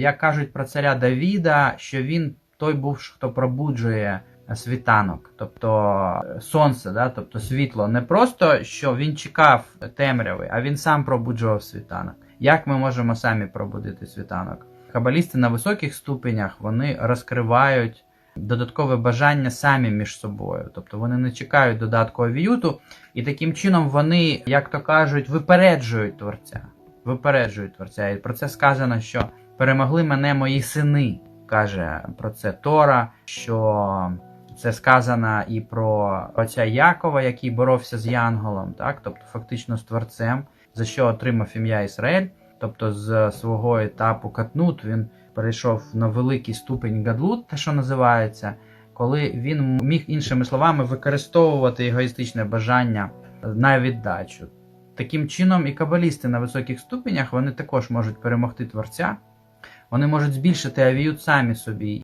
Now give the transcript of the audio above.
як кажуть про царя Давіда, що він той був, хто пробуджує світанок, тобто е, сонце, да, тобто світло. Не просто що він чекав темряви, а він сам пробуджував світанок. Як ми можемо самі пробудити світанок? Кабалісти на високих ступенях вони розкривають додаткове бажання самі між собою, тобто вони не чекають додатку авіюту, і таким чином вони, як то кажуть, випереджують творця. Випереджують творця. І про це сказано, що перемогли мене мої сини, каже про це Тора, що це сказано і про отця Якова, який боровся з Янголом, так, тобто фактично з творцем, за що отримав ім'я Ізраїль. Тобто з свого етапу Катнут він перейшов на великий ступень Гадлут, те, що називається, коли він міг іншими словами використовувати егоїстичне бажання на віддачу. Таким чином, і кабалісти на високих ступенях вони також можуть перемогти творця, вони можуть збільшити авіют самі собі